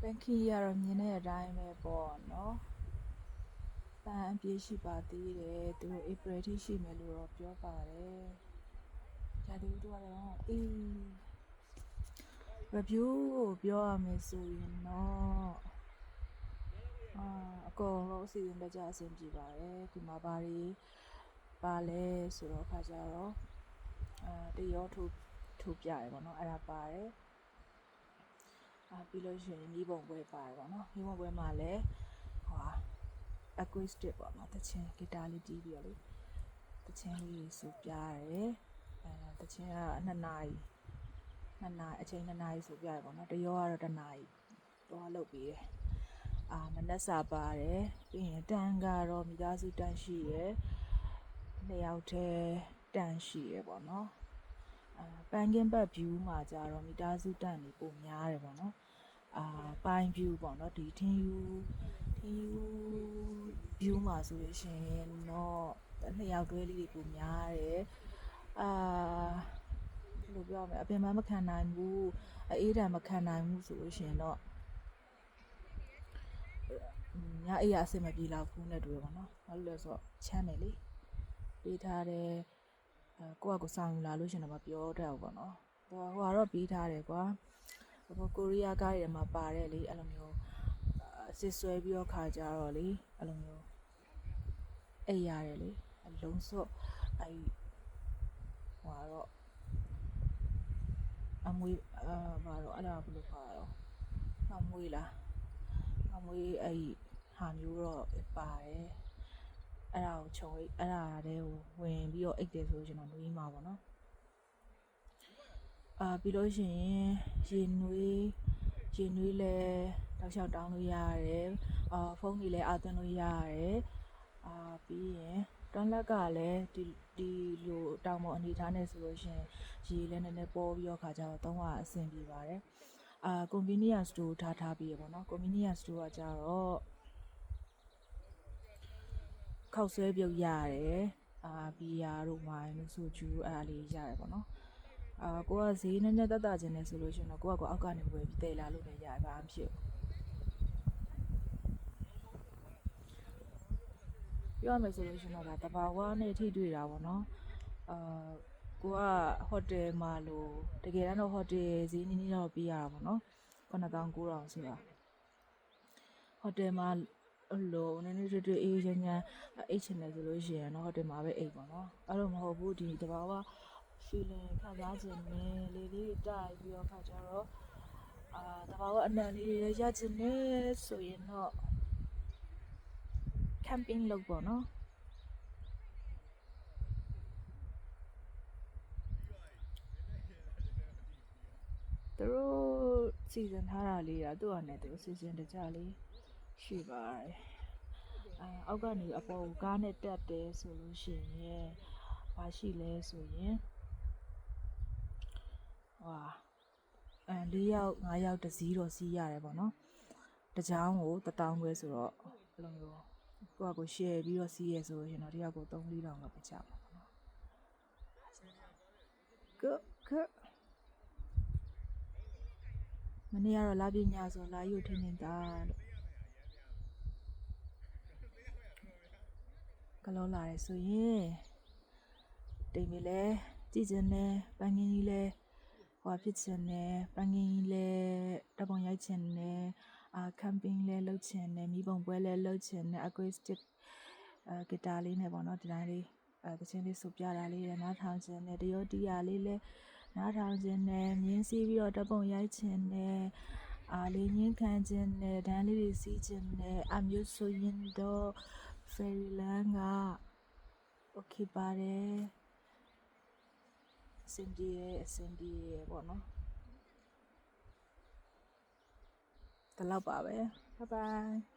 ဘန်ကီကတော့မြင်တဲ့အတိုင်းပဲပေါ့နော်ပန်အပြည့်ရှိပါသေးတယ်သူတို့ April ထိရှိမယ်လို့တော့ပြောပါတယ်ရာသီဥတုကတော့အေး review ကိုပြောရမယ်ဆိုရင်တော့အာအကုန်လုံးအစီအစဉ်တကျအဆင်ပြေပါတယ်ဒီမှာဘာတွေပါလဲဆိုတော့ခါကြတော့အာတရောထိုးထိုးပြရပေါ့နော်အဲ့ဒါပါတယ် အာပြီးလို့ရှိရင်မိဘုံပွဲပါတယ်ပေါ့နော်မိဘုံပွဲမှာလည်းဟွာ acoustic ပေါ့နော်တချင်းဂီတာလေးတီးပြီးတော့လေတချင်းလေးဆိုပြရတယ်အဲတချင်းက2နာရီ2နာရီအချိန်2နာရီဆိုပြရပေါ့နော်တရောကတော့1နာရီတော့လုပ်ပြီးတယ်အာမနက်စာပါတယ်ပြီးရင်တန်ကတော့မိသားစုတန်ရှိရယ်နှစ်ယောက်တည်းတန်ရှိရယ်ပေါ့နော်အာ ပန်ကင်ဘတ် view မှာကြတော့မိသားစုတန်နေပုံများတယ်ပေါ့နော်အာပိုင်း view ပေါ့နော်ဒီထင်းယူထင်းယူ view မှာဆိုလို့ရှိရင်တော့နှစ်ယောက်တွဲလေးတွေပုံများတယ်အာဘယ်လိုပြောရမလဲအပင်မမခံနိုင်ဘူးအေးတံမခံနိုင်ဘူးဆိုလို့ရှိရင်တော့ညအေးရအဆင်မပြေတော့ဘူးနဲ့တွေ့ပါတော့။ဘာလို့လဲဆိုတော့ချမ်းတယ်လေ။ပေးထားတဲ့ အဲကိုယ့်အကိုစောင့်ယူလာလို့ရှင်တော့မပြောတတ်ဘူးပေါ့နော်။ဟိုဟိုကတော့ပေးထားတယ်ကွာ။ဟိုကိုရီးယားကားတွေမှာပါတယ်လေအဲ့လိုမျိုးစစ်ဆွဲပြီးတော့ခါကြတော့လေအဲ့လိုမျိုးအဲ့ရတယ်လေအလုံးစော့အဲ့ဟိုကတော့အမွေအာဘာတော့အဲ့ဒါဘယ်လိုခါတော့အမွေလားအမွေအဲ့ဟာမျိုးတော့ပါတယ် အဲ့ဒါကိုခြုံအိတ်အဲ့ဒါတဲ့ကိုဝင်ပြီးတော့အိတ်တယ်ဆိုကျွန်တော်နှွေးမှာပေါ့နော်အာပြီးလို့ရှိရင်ရေနွေးရေနွေးလဲတောက်လျှောက်တောင်းလို့ရတယ်အာဖုန်းကြီးလဲအာသွင်းလို့ရတယ်အာပြီးရင်တွန်းလက်ကလည်းဒီဒီလိုတောင်ပေါ်အနေထားနဲ့ဆိုလို့ရှိရင်ရေလည်းနည်းနည်းပေါ်ပြီးတော့ခါကြတော့သုံးရအဆင်ပြေပါတယ်အာ convenience store ထားထားပြီးရပေါ့နော် convenience store ကကြတော့ ခောက်ဆွဲပြုတ်ရတယ်အာဘီယာတို့ဝိုင်းတို့ဆိုဂျူအဲ့ဒါလေးရတယ်ပေါ့နော်အာကိုကဈေးနည်းနည်းတက်တာခြင်းနဲ့ဆိုလို့ရှိရင်တော့ကိုကကိုအောက်ကနေဝယ်ပြီးတည်လာလို့လည်းရတယ်ဘာမှမဖြစ်ဘူးပြောရမယ်ဆိုလို့ရှိရင်တော့ဒါတဘာဝနဲ့ထိတွေ့တာပေါ့နော်အာကိုကဟိုတယ်မှာလို့တကယ်တမ်းတော့ဟိုတယ်ဈေးနည်းနည်းတော့ပေးရတာပေါ့နော်9900ဆိုတာဟိုတယ်မှာ အဲ့လိုနည်းနည်းတွေ့တွေ့အေးချမ်းချမ်းအိတ်ချင်တယ်ဆိုလို့ရှိရင်တော့ဟိုတယ်မှာပဲအိတ်ပေါ့နော်အဲ့လိုမဟုတ်ဘူးဒီတဘာဝ feeling ခံစားခြင်းနဲ့လေလေးတိုက်ပြီးတော့ခါကြတော့အာတဘာဝအနံလေးတွေရချင်နေဆိုရင်တော့ camping လုပ်ပေါ့နော်သူတို့စီစဉ်ထားတာလေးอ่ะသူ့အနေနဲ့သူစီစဉ်တကြလေး ရှိပါတယ်အဲအောက်ကနေအပေါ်ကိုကားနဲ့တက်တယ်ဆိုလို့ရှိရင်ဘာရှိလဲဆိုရင်ဟွာအဲ၄ယောက်၅ယောက်တစ်စီးတော့စီးရတယ်ပေါ့နော်တကြောင်ကိုတတောင်းခွဲဆိုတော့ဘယ်လိုမျိုးကိုယ့်အကို share ပြီးတော့စီးရဆိုရင်တော့တယောက်ကို3 4တောင်လောက်ပဲချမှာပေါ့နော် good good မနေ့ကတော့လာပညာဆိုလာယူထင်းနေတာလို့ ကလောလာရဲဆိုရင်တိမ်မီလဲကြည်ကျင်လဲပန်းငင်းကြီးလဲဟောဖြစ်ချင်တယ်ပန်းငင်းကြီးလဲတပုံရိုက်ချင်တယ်အာကမ်ပင်းလဲလုပ်ချင်တယ်မိဘုံပွဲလဲလုပ်ချင်တယ် acoustic အာဂီတာလေးနဲ့ပေါ့နော်ဒီတိုင်းလေးအဲတချင်းလေးဆိုပြတာလေးလည်းနားထောင်ချင်တယ်တရောတီးရလေးလဲနားထောင်ချင်တယ်မြင်းစီးပြီးတော့တပုံရိုက်ချင်တယ်အာလေးငင်းခံချင်တယ်ဒန်းလေးတွေစီးချင်တယ်အမျိုးဆိုရင်တော့ Fairyland က okay ပါတယ်အဆင်ပြေရအဆင်ပြေရပေါ့နော်ဒီလောက်ပါပဲ bye bye